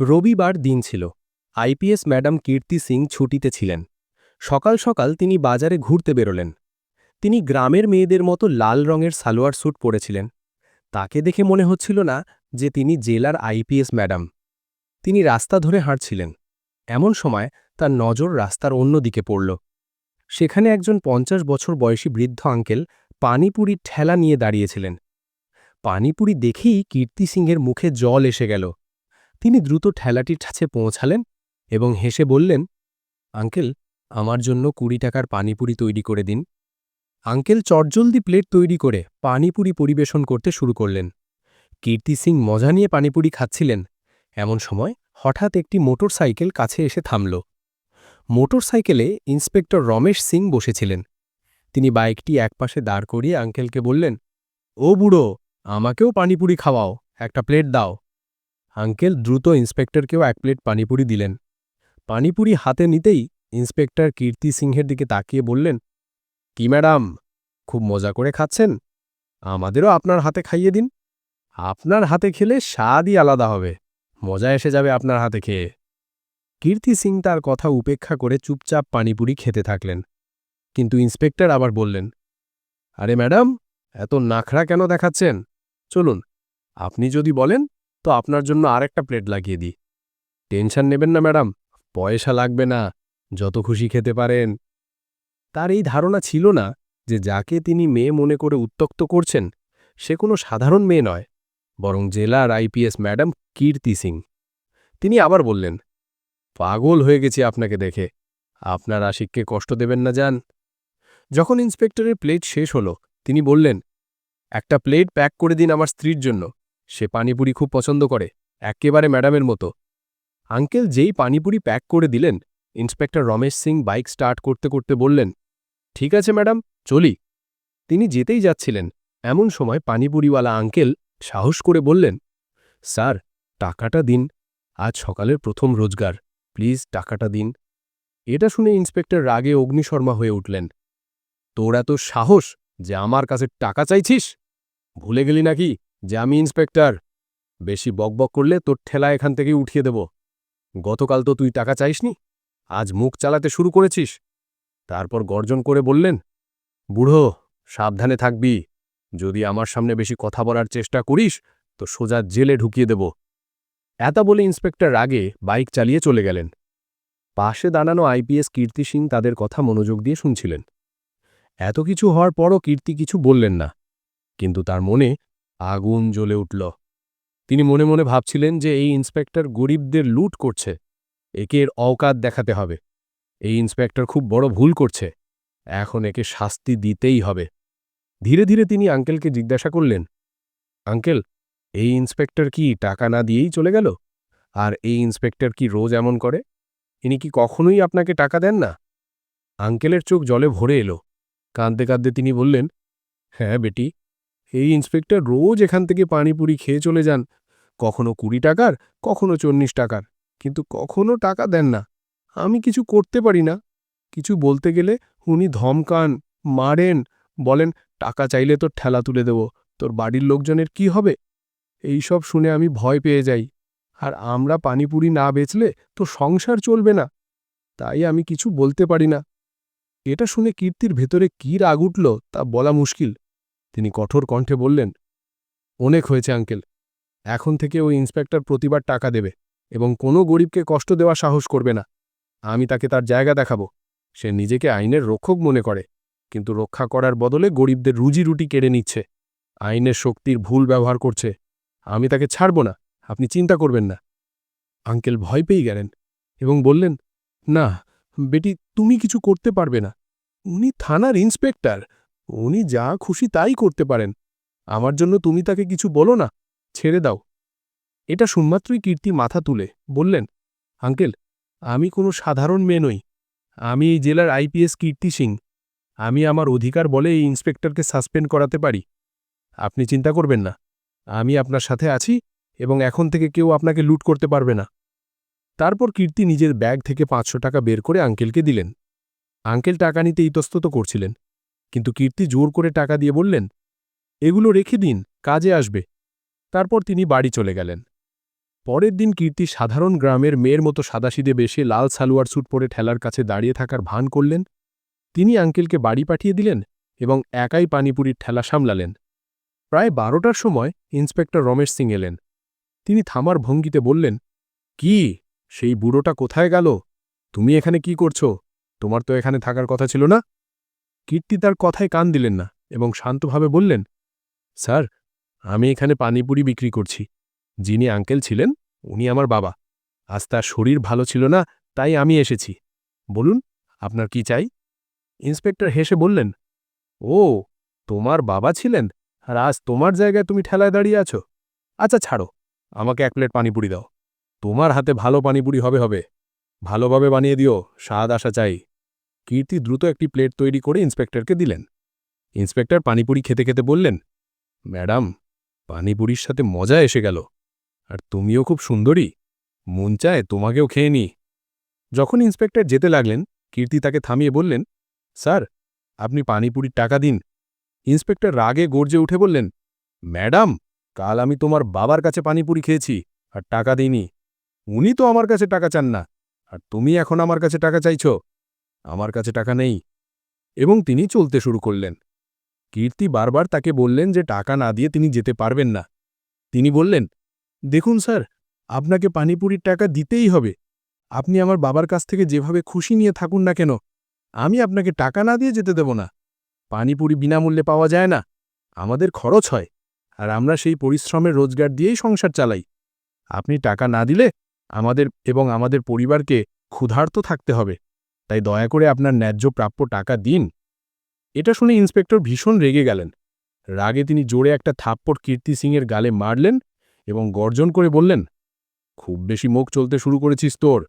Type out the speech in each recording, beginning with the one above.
রবিবার দিন ছিল। আইপিএস ম্যাডাম কীর্তি সিং ছুটিতে ছিলেন। সকাল সকাল তিনি বাজারে ঘুরতে বেরোলেন। তিনি গ্রামের মেয়েদের মতো লাল রঙের সালোয়ার স্যুট পরেছিলেন। তাকে দেখে মনে হচ্ছিল না যে তিনি জেলার আইপিএস ম্যাডাম। তিনি রাস্তা ধরে হাঁটছিলেন। এমন সময় তার নজর রাস্তার অন্য দিকে পড়ল। সেখানে একজন পঞ্চাশ বছর বয়সী বৃদ্ধ আঙ্কেল পানিপুরির ঠেলা নিয়ে দাঁড়িয়েছিলেন। পানিপুরি দেখেই কীর্তি সিংয়ের মুখে জল এসে গেল। তিনি দ্রুত ঠেলাটির কাছে পৌঁছালেন এবং হেসে বললেন, আঙ্কেল, আমার জন্য কুড়ি টাকার পানিপুরি তৈরি করে দিন। আঙ্কেল চটজলদি প্লেট তৈরি করে পানিপুরি পরিবেশন করতে শুরু করলেন। কীর্তি সিং মজা নিয়ে পানিপুরি খাচ্ছিলেন। এমন সময় হঠাৎ একটি মোটর সাইকেল কাছে এসে থামল। মোটর সাইকেলে ইন্সপেক্টর রমেশ সিং বসেছিলেন। তিনি বাইকটি একপাশে দাঁড় করিয়ে আঙ্কেলকে বললেন, ও বুড়ো, আমাকেও পানিপুরি খাওয়াও, একটা প্লেট দাও। আঙ্কেল দ্রুত ইন্সপেক্টরকেও এক প্লেট পানিপুরি দিলেন। পানিপুরি হাতে নিতেই ইন্সপেক্টর কীর্তি সিংহের দিকে তাকিয়ে বললেন, কি ম্যাডাম, খুব মজা করে খাচ্ছেন? আমাদেরও আপনার হাতে খাইয়ে দিন। আপনার হাতে খেলে স্বাদই আলাদা হবে। মজা এসে যাবে আপনার হাতে খেয়ে। কীর্তি সিং তার কথা উপেক্ষা করে চুপচাপ পানিপুরি খেতে থাকলেন। কিন্তু ইন্সপেক্টর আবার বললেন, আরে ম্যাডাম, এত নাখড়া কেন দেখাচ্ছেন? চলুন, আপনি যদি বলেন তো আপনার জন্য আরেকটা প্লেট লাগিয়ে দিই। টেনশন নেবেন না, ম্যাডাম। পয়সা লাগবে না। যত খুশি খেতে পারেন। তার এই ধারণা ছিল না যে যাকে তিনি মেয়ে মনে করে উত্তক্ত করছেন, সে কোনো সাধারণ মেয়ে নয়, বরং জেলার আইপিএস ম্যাডাম কীর্তি সিং। তিনি আবার বললেন, পাগল হয়ে গেছি আপনাকে দেখে। আপনার আশিককে কষ্ট দেবেন না, যান। যখন ইন্সপেক্টরের প্লেট শেষ হল, তিনি বললেন, একটা প্লেট প্যাক করে দিন আমার স্ত্রীর জন্য। সে পানিপুরি খুব পছন্দ করে একেবারে ম্যাডামের মতো। আঙ্কেল যেই পানিপুরি প্যাক করে দিলেন, inspector Ramesh Singh bike start করতে করতে বললেন, ঠিক আছে ম্যাডাম, চলি। তিনি যেতেই যাচ্ছিলেন। এমন সময় পানিপুরিওয়ালা আঙ্কেল সাহস করে বললেন, স্যার, টাকাটা দিন। আজ সকালের প্রথম রোজগার। প্লিজ টাকাটা দিন। এটা শুনে ইন্সপেক্টর রাগে অগ্নিশর্মা হয়ে উঠলেন, তোর এত সাহস যে আমার কাছে টাকা চাইছিস? ভুলে গেলি নাকি? যে আমি ইন্সপেক্টর। বেশি বকবক করলে তোর ঠেলা এখান থেকে উঠিয়ে দেব। গতকাল তো তুই টাকা চাইসনি। আজ মুখ চালাতে শুরু করেছিস। তারপর গর্জন করে বললেন, বুড়ো, সাবধানে থাকবি। যদি আমার সামনে বেশি কথা বলার চেষ্টা করিস, তো সোজা জেলে ঢুকিয়ে দেব। এতা বলে ইন্সপেক্টর আগে বাইক চালিয়ে চলে গেলেন। পাশে দাঁড়ানো আইপিএস কীর্তি সিং তাদের কথা মনোযোগ দিয়ে শুনছিলেন। এত কিছু হওয়ার পরও কীর্তি কিছু বললেন না। কিন্তু তার মনে আগুন জ্বলে উঠল। তিনি মনে মনে ভাবছিলেন যে এই ইন্সপেক্টর গরিবদের লুট করছে। একে এর অওকাত দেখাতে হবে। এই ইন্সপেক্টর খুব বড় ভুল করছে। এখন একে শাস্তি দিতেই হবে। ধীরে ধীরে তিনি আঙ্কেলকে জিজ্ঞাসা করলেন, আঙ্কেল, এই ইন্সপেক্টর কি টাকা না দিয়েই চলে গেল? আর এই ইন্সপেক্টর কি রোজ এমন করে? ইনি কি কখনোই আপনাকে টাকা দেন না? আঙ্কেলের চোখ জলে ভরে এলো। কাঁদতে কাঁদতে তিনি বললেন হ্যাঁ বেটি এই ইন্সপেক্টর রোজ এখান থেকে পানিপুরি খেয়ে চলে যান। কখনো কুড়ি টাকার, কখনো চল্লিশ টাকার। কিন্তু কখনো টাকা দেন না। আমি কিছু করতে পারি না। কিছু বলতে গেলে উনি ধমকান, মারেন, বলেন, টাকা চাইলে তোর ঠেলা তুলে দেব। তোর বাড়ির লোকজনের কি হবে? এই সব শুনে আমি ভয় পেয়ে যাই। আর আমরা পানিপুরি না বেচলে তো সংসার চলবে না। তাই আমি কিছু বলতে পারি না। এটা শুনে কীর্তির ভেতরে কী রাগ উঠল তা বলা মুশকিল। তিনি কঠোর কণ্ঠে বললেন, অনেক হয়েছে, আঙ্কেল। এখন থেকে ওই ইন্সপেক্টর প্রতিবার টাকা দেবে এবং কোনো গরিবকে কষ্ট দেওয়া সাহস করবে না। আমি তাকে তার জায়গা দেখাবো। সে নিজেকে আইনের রক্ষক মনে করে, কিন্তু রক্ষা করার বদলে গরিবদের রুজি রুটি কেড়ে নিচ্ছে। আইনের শক্তির ভুল ব্যবহার করছে। আমি তাকে ছাড়ব না। আপনি চিন্তা করবেন না। আঙ্কেল ভয় পেয়ে গেলেন এবং বললেন, না, বেটি, তুমি কিছু করতে পারবে না। উনি থানার ইন্সপেক্টর। উনি যা খুশি তাই করতে পারেন। আমার জন্য তুমি তাকে কিছু বলো না, ছেড়ে দাও। এটা শুনমাত্রই কীর্তি মাথা তুলে, বললেন, আঙ্কেল, আমি কোনো সাধারণ মেয়ে নই। আমি এই জেলার আইপিএস কীর্তি সিং। আমি আমার অধিকার বলে এই ইন্সপেক্টরকে সাসপেন্ড করাতে পারি। আপনি চিন্তা করবেন না। আমি আপনার সাথে আছি এবং এখন থেকে কেউ আপনাকে লুট করতে পারবে না। তারপর কীর্তি নিজের ব্যাগ থেকে পাঁচশো টাকা বের করে আঙ্কেলকে দিলেন। আঙ্কেল টাকা নিতে ইতস্তত করছিলেন। কিন্তু কীর্তি জোর করে টাকা দিয়ে বললেন, এগুলো রেখে দিন, কাজে আসবে। তারপর তিনি বাড়ি চলে গেলেন। পরের দিন কীর্তি সাধারণ গ্রামের মেয়ের মতো সাদাসিদে বেশে লাল সালোয়ার স্যুট পরে ঠেলার কাছে দাঁড়িয়ে থাকার ভান করলেন। তিনি আঙ্কেলকে বাড়ি পাঠিয়ে দিলেন এবং একাই পানিপুরির ঠেলা সামলালেন। প্রায় বারোটার সময় ইন্সপেক্টর রমেশ সিং এলেন। তিনি থামার ভঙ্গিতে বললেন, কি? সেই বুড়োটা কোথায় গেল? তুমি এখানে কি করছ? তোমার তো এখানে থাকার কথা ছিল না? কীর্তি তার কথায় কান দিলেন না এবং শান্তভাবে বললেন, স্যার, আমি এখানে পানিপুরি বিক্রি করছি। যিনি আঙ্কেল ছিলেন, উনি আমার বাবা। আজ তার শরীর ভালো ছিল না, তাই আমি এসেছি। বলুন, আপনার কি চাই? ইন্সপেক্টর হেসে বললেন, ও, তোমার বাবা ছিলেন, আর আজ তোমার জায়গায় তুমি ঠেলায় দাঁড়িয়ে আছো। আচ্ছা ছাড়ো, আমাকে এক প্লেট পানিপুরি দাও। তোমার হাতে ভালো পানিপুরি হবে হবে। ভালোভাবে বানিয়ে দিও, স্বাদ আসা চাই। কীর্তি দ্রুত একটি প্লেট তৈরি করে ইন্সপেক্টরকে দিলেন। ইন্সপেক্টর পানিপুরি খেতে খেতে বললেন, ম্যাডাম, পানিপুরির সাথে মজা এসে গেল। আর তুমিও খুব সুন্দরী। মন চায় তোমাকেও খেয়ে নি যখন ইন্সপেক্টর যেতে লাগলেন, কীর্তি তাকে থামিয়ে বললেন, স্যার, আপনি পানিপুরির টাকা দিন। ইন্সপেক্টর রাগে গর্জে উঠে বললেন, ম্যাডাম, কাল আমি তোমার বাবার কাছে পানিপুরি খেয়েছি, আর টাকা দিইনি। উনি তো আমার কাছে টাকা চান না, আর তুমি এখন আমার কাছে টাকা চাইছ। আমার কাছে টাকা নেই। এবং তিনি চলতে শুরু করলেন। কীর্তি বারবার তাকে বললেন যে টাকা না দিয়ে তিনি যেতে পারবেন না। তিনি বললেন, দেখুন স্যার, আপনাকে পানিপুরির টাকা দিতেই হবে। আপনি আমার বাবার কাছ থেকে যেভাবে খুশি নিয়ে থাকুন না কেন, আমি আপনাকে টাকা না দিয়ে যেতে দেব না। পানিপুরি বিনামূল্যে পাওয়া যায় না। আমাদের খরচ হয়, আর আমরা সেই পরিশ্রমের রোজগার দিয়েই সংসার চালাই। আপনি টাকা না দিলে আমাদের এবং আমাদের পরিবারকে ক্ষুধার্ত থাকতে হবে। তাই দয়া করে আপনার ন্যায্য প্রাপ্য টাকা দিন। এটা শুনে ইন্সপেক্টর ভীষণ রেগে গেলেন। রাগে তিনি জোরে একটা থাপ্পড় কীর্তি সিংয়ের গালে মারলেন এবং গর্জন করে বললেন, খুব বেশি মুখ চলতে শুরু করেছিস তোর।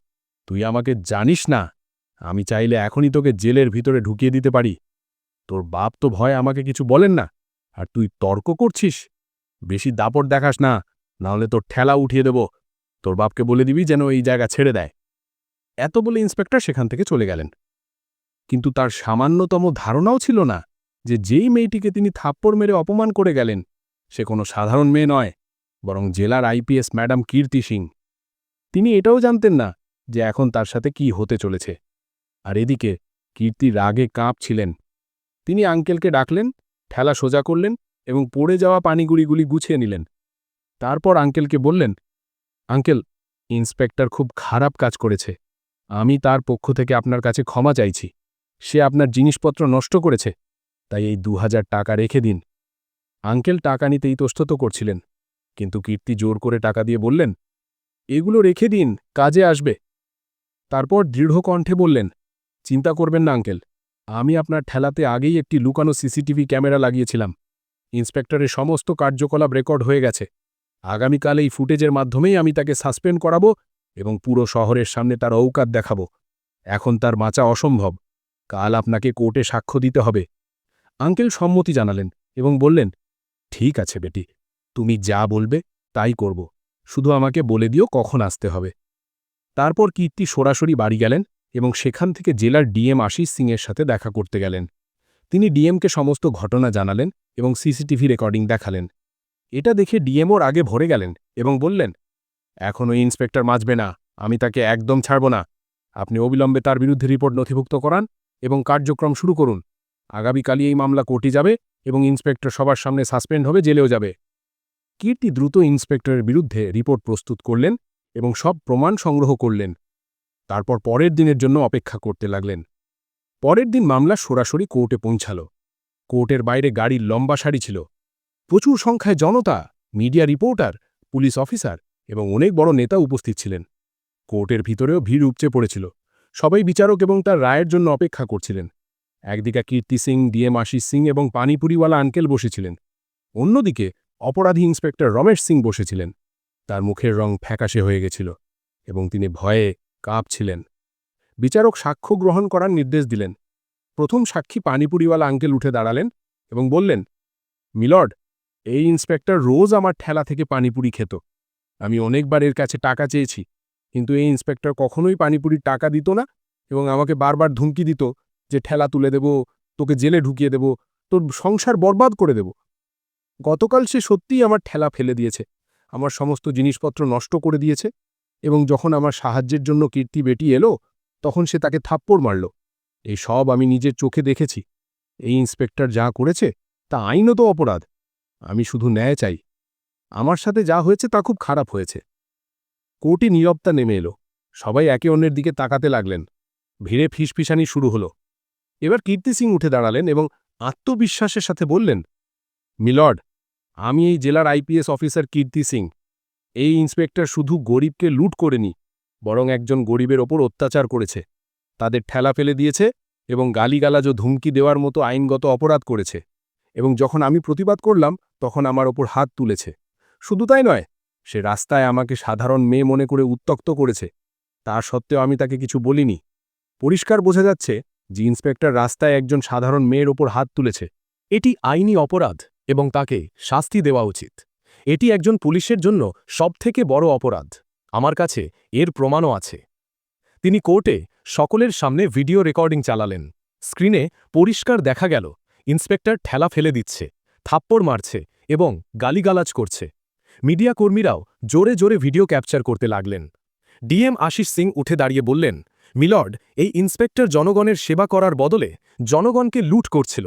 তুই আমাকে জানিস না, আমি চাইলে এখনই তোকে জেলের ভিতরে ঢুকিয়ে দিতে পারি। তোর বাপ তো ভয় আমাকে কিছু বলেন না, আর তুই তর্ক করছিস? বেশি দাপট দেখাস না, নাহলে তোর ঠেলা উঠিয়ে দেব। তোর বাপকে বলে দিবি যেন এই জায়গা ছেড়ে দেয়। এত বলে ইন্সপেক্টর সেখান থেকে চলে গেলেন। কিন্তু তার সামান্যতম ধারণাও ছিল না যে যেই মেয়েটিকে তিনি থাপ্পড় মেরে অপমান করে গেলেন, সে কোনো সাধারণ মেয়ে নয়, বরং জেলার আইপিএস ম্যাডাম কীর্তি সিং। তিনি এটাও জানতেন না যে এখন তার সাথে কি হতে চলেছে। আর এদিকে কীর্তি রাগে কাঁপছিলেন। তিনি আঙ্কেলকে ডাকলেন, ঠেলা সোজা করলেন এবং পড়ে যাওয়া পানিগুড়িগুলি গুছিয়ে নিলেন। তারপর আঙ্কেলকে বললেন, আঙ্কেল, ইন্সপেক্টর খুব খারাপ কাজ করেছে। আমি তার পক্ষ থেকে আপনার কাছে ক্ষমা চাইছি। সে আপনার জিনিসপত্র নষ্ট করেছে। তাই এই দু হাজার টাকা রেখে দিন। আঙ্কেল টাকা নিতে ইতস্তত করছিলেন। কিন্তু কীর্তি জোর করে টাকা দিয়ে বললেন, এগুলো রেখে দিন, কাজে আসবে। তারপর দৃঢ় কণ্ঠে বললেন, চিন্তা করবেন না আঙ্কেল। আমি আপনার ঠেলাতে আগেই একটি লুকানো সিসিটিভি ক্যামেরা লাগিয়েছিলাম। ইন্সপেক্টরের সমস্ত কার্যকলাপ রেকর্ড হয়ে গেছে। আগামীকাল এই ফুটেজের মাধ্যমেই আমি তাকে সাসপেন্ড করাবো এবং পুরো শহরের সামনে তার ঔকাত দেখাবো। এখন তার বাঁচা অসম্ভব। কাল আপনাকে কোর্টে সাক্ষ্য দিতে হবে। আঙ্কেল সম্মতি জানালেন এবং বললেন, ঠিক আছে বেটি, তুমি যা বলবে তাই করব। শুধু আমাকে বলে দিও কখন আসতে হবে। তারপর কীর্তি সরাসরি বাড়ি গেলেন এবং সেখান থেকে জেলার ডিএম আশিস সিংয়ের সাথে দেখা করতে গেলেন। তিনি ডিএমকে সমস্ত ঘটনা জানালেন এবং সিসিটিভি রেকর্ডিং দেখালেন। এটা দেখে ডিএমওর আগে ভরে গেলেন এবং বললেন এখনও ইন্সপেক্টর মাজবে না, আমি তাকে একদম ছাড়ব না। আপনি অবিলম্বে তার বিরুদ্ধে রিপোর্ট নথিভুক্ত করান এবং কার্যক্রম শুরু করুন। আগামীকালই এই মামলা কোর্টে যাবে এবং ইন্সপেক্টর সবার সামনে সাসপেন্ড হবে, জেলেও যাবে। কীর্তি দ্রুত ইন্সপেক্টরের বিরুদ্ধে রিপোর্ট প্রস্তুত করলেন এবং সব প্রমাণ সংগ্রহ করলেন। তারপর পরের দিনের জন্য অপেক্ষা করতে লাগলেন। পরের দিন মামলা সরাসরি কোর্টে পৌঁছাল। কোর্টের বাইরে গাড়ির লম্বা সারি ছিল। প্রচুর সংখ্যায় জনতা, মিডিয়া রিপোর্টার, পুলিশ অফিসার এবং অনেক বড় নেতা উপস্থিত ছিলেন। কোর্টের ভিতরেও ভিড় উপচে পড়েছিল। সবাই বিচারক এবং তার রায়ের জন্য অপেক্ষা করছিলেন। একদিকে কীর্তি সিং, ডিএম আশিস সিং এবং পানিপুরিওয়ালা আঙ্কেল বসেছিলেন। অন্যদিকে অপরাধী ইন্সপেক্টর রমেশ সিং বসেছিলেন। তার মুখের রং ফ্যাকাশে হয়ে গেছিল এবং তিনি ভয়ে কাঁপছিলেন। বিচারক সাক্ষ্য গ্রহণ করার নির্দেশ দিলেন। প্রথম সাক্ষী পানিপুরিওয়ালা আঙ্কেল উঠে দাঁড়ালেন এবং বললেন, মিলর্ড, এই ইন্সপেক্টর রোজ আমার ঠেলা থেকে পানিপুরি খেত। আমি অনেকবার এর কাছে টাকা চেয়েছি, কিন্তু এই ইন্সপেক্টর কখনোই পানিপুরির টাকা দিত না এবং আমাকে বারবার ধুমকি দিত যে, ঠেলা তুলে দেব, তোকে জেলে ঢুকিয়ে দেব, তোর সংসার বরবাদ করে দেব। গতকাল সে সত্যিই আমার ঠেলা ফেলে দিয়েছে, আমার সমস্ত জিনিসপত্র নষ্ট করে দিয়েছে এবং যখন আমার সাহায্যের জন্য কীর্তি বেটি এলো, তখন সে তাকে থাপ্পড় মারল। এই সব আমি নিজের চোখে দেখেছি। এই ইন্সপেক্টর যা করেছে, তা আইনত অপরাধ। আমি শুধু ন্যায় চাই। আমার সাথে যা হয়েছে তা খুব খারাপ হয়েছে। কোর্টে নীরবতা নেমে এলো। সবাই একে অন্যের দিকে তাকাতে লাগলেন। ভিড়ে ফিসফিসানি শুরু হলো। এবার কীর্তি সিং উঠে দাঁড়ালেন এবং আত্মবিশ্বাসের সাথে বললেন, মিলর্ড, আমি এই জেলার আইপিএস অফিসার কীর্তি সিং। এই ইন্সপেক্টর শুধু গরিবকে লুট করেনি, বরং একজন গরিবের ওপর অত্যাচার করেছে। তাদের ঠেলা ফেলে দিয়েছে এবং গালিগালাজ ও ধুমকি দেওয়ার মতো আইনগত অপরাধ করেছে। এবং যখন আমি প্রতিবাদ করলাম, তখন আমার ওপর হাত তুলেছে। শুধু তাই নয়, সে রাস্তায় আমাকে সাধারণ মেয়ে মনে করে উত্তক্ত করেছে। তা সত্ত্বেও আমি তাকে কিছু বলিনি। পরিষ্কার বোঝা যাচ্ছে যে ইন্সপেক্টর রাস্তায় একজন সাধারণ মেয়ের ওপর হাত তুলেছে। এটি আইনি অপরাধ এবং তাকে শাস্তি দেওয়া উচিত। এটি একজন পুলিশের জন্য সবথেকে বড় অপরাধ। আমার কাছে এর প্রমাণও আছে। তিনি কোর্টে সকলের সামনে ভিডিও রেকর্ডিং চালালেন। স্ক্রিনে পরিষ্কার দেখা গেল, ইন্সপেক্টর ঠেলা ফেলে দিচ্ছে, থাপ্পড় মারছে এবং গালিগালাজ করছে। মিডিয়া কর্মীরাও জোরে জোরে ভিডিও ক্যাপচার করতে লাগলেন। ডিএম আশিস সিং উঠে দাঁড়িয়ে বললেন, মিলর্ড, এই ইন্সপেক্টর জনগণের সেবা করার বদলে জনগণকে লুট করছিল।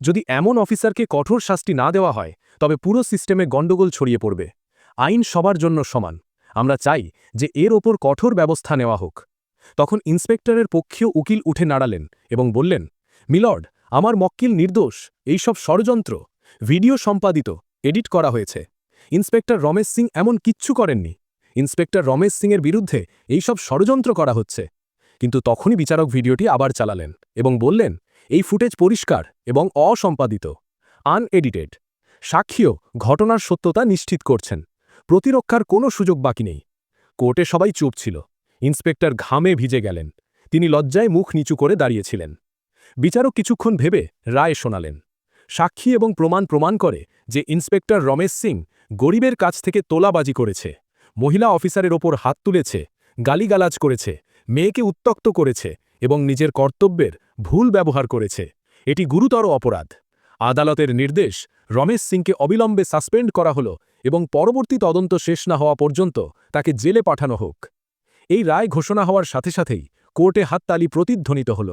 যদি এমন অফিসারকে কঠোর শাস্তি না দেওয়া হয়, তবে পুরো সিস্টেমে গণ্ডগোল ছড়িয়ে পড়বে। আইন সবার জন্য সমান। আমরা চাই যে এর ওপর কঠোর ব্যবস্থা নেওয়া হোক। তখন ইন্সপেক্টরের পক্ষীয় উকিল উঠে নাড়ালেন এবং বললেন, মিলর্ড, আমার মক্কিল নির্দোষ, এইসব ষড়যন্ত্র, ভিডিও সম্পাদিত, এডিট করা হয়েছে। ইন্সপেক্টর রমেশ সিং এমন কিচ্ছু করেননি। ইন্সপেক্টর রমেশ সিংয়ের বিরুদ্ধে এইসব ষড়যন্ত্র করা হচ্ছে। কিন্তু তখনই বিচারক ভিডিওটি আবার চালালেন এবং বললেন, এই ফুটেজ পরিষ্কার এবং অসম্পাদিত, আনএডিটেড। সাক্ষীও ঘটনার সত্যতা নিশ্চিত করছেন। প্রতিরক্ষার কোনো সুযোগ বাকি নেই। কোর্টে সবাই চুপ ছিল। ইন্সপেক্টর ঘামে ভিজে গেলেন। তিনি লজ্জায় মুখ নিচু করে দাঁড়িয়েছিলেন। বিচারক কিছুক্ষণ ভেবে রায় শোনালেন। সাক্ষী এবং প্রমাণ প্রমাণ করে যে ইন্সপেক্টর রমেশ সিং গরিবের কাছ থেকে তোলাবাজি করেছে, মহিলা অফিসারের ওপর হাত তুলেছে, গালিগালাজ করেছে, মেয়েকে উত্তক্ত করেছে এবং নিজের কর্তব্যের ভুল ব্যবহার করেছে। এটি গুরুতর অপরাধ। আদালতের নির্দেশ রমেশ সিংকে অবিলম্বে সাসপেন্ড করা হল এবং পরবর্তী তদন্ত শেষ না হওয়া পর্যন্ত তাকে জেলে পাঠানো হোক। এই রায় ঘোষণা হওয়ার সাথে সাথেই কোর্টে হাততালি প্রতিধ্বনিত হল।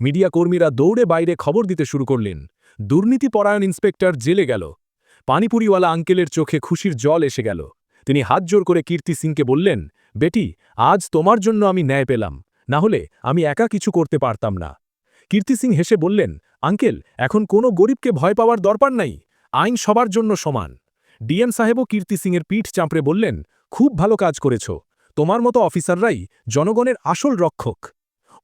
মিডিয়া কর্মীরা দৌড়ে বাইরে খবর দিতে শুরু করলেন। দুর্নীতিপরায়ণ ইন্সপেক্টর জেলে গেল। পানিপুরিওয়ালা আঙ্কেলের চোখে খুশির জল এসে গেল। তিনি হাত জোর করে কীর্তি সিংকে বললেন, বেটি, আজ তোমার জন্য আমি ন্যায় পেলাম। না হলে আমি একা কিছু করতে পারতাম না। কীর্তি সিং হেসে বললেন, আঙ্কেল, এখন কোনো গরিবকে ভয় পাওয়ার দরকার নাই। আইন সবার জন্য সমান। ডিএম সাহেবও কীর্তি সিংয়ের পিঠ চাঁপড়ে বললেন, খুব ভালো কাজ করেছ। তোমার মতো অফিসাররাই জনগণের আসল রক্ষক।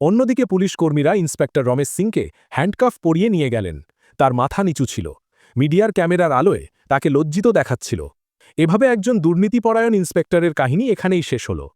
অন্যদিকে পুলিশ কর্মীরা ইন্সপেক্টর রমেশ সিংকে হ্যান্ডকাফ পরিয়ে নিয়ে গেলেন। তার মাথা নিচু ছিল। মিডিয়ার ক্যামেরার আলোয় তাকে লজ্জিত দেখাচ্ছিল। এভাবে একজন দুর্নীতিপরায়ণ ইন্সপেক্টরের কাহিনী এখানেই শেষ হলো।